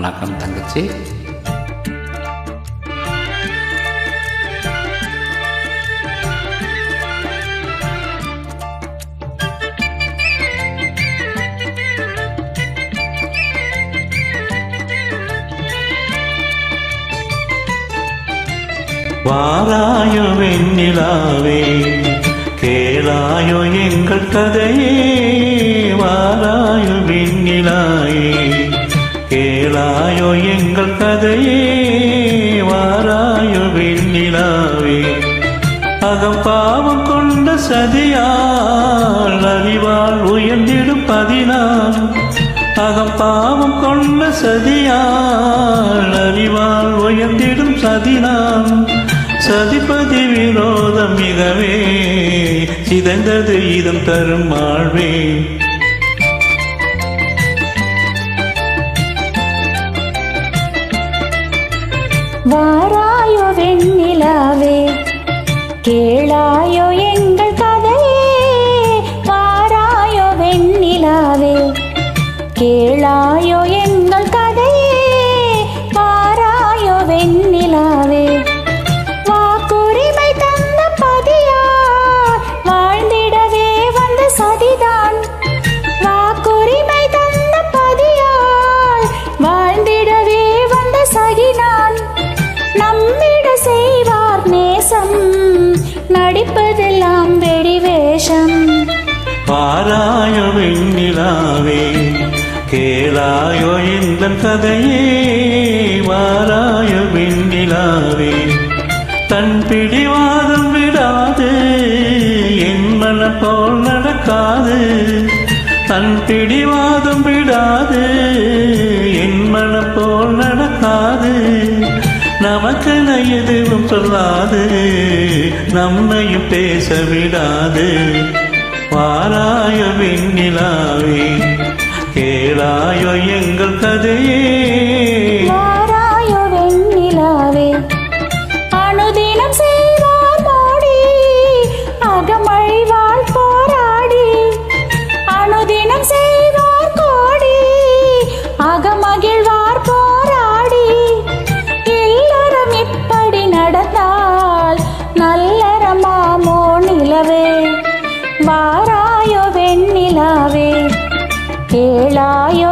வணக்கம் தங்கச்சி. வாராயோ வெண்ணிலாவே கேளாயோ எங்கள் கதையே. வாராயோ வெண்ணிலாவே அகம் பாவம் கொண்ட சதியால் அறிவால் உயர்ந்திடும் பதினான் அகம் பாவம் கொண்ட சதியால் அறிவால் உயர்ந்திடும் சதினான் சதிபதி விரோதம் மிகவே சிதைந்தது இதம் தரும் வாழ்வே. கேளாயோ ஆராய வெண்ணிலாவே கேளாயோ இந்த கதையே வாராயோ வெண்ணிலாவே தன் பிடிவாதம் விடாது என் மனம் போல் நடக்காது. தன் பிடிவாதம் விடாது என் மனம் போல் நடக்காது. நமக்கென எதுவும் சொல்லாது நம்மையும் பேச விடாது. பாராய விண்ணிலாவே கேளாயோ எங்கள் கேளாயோ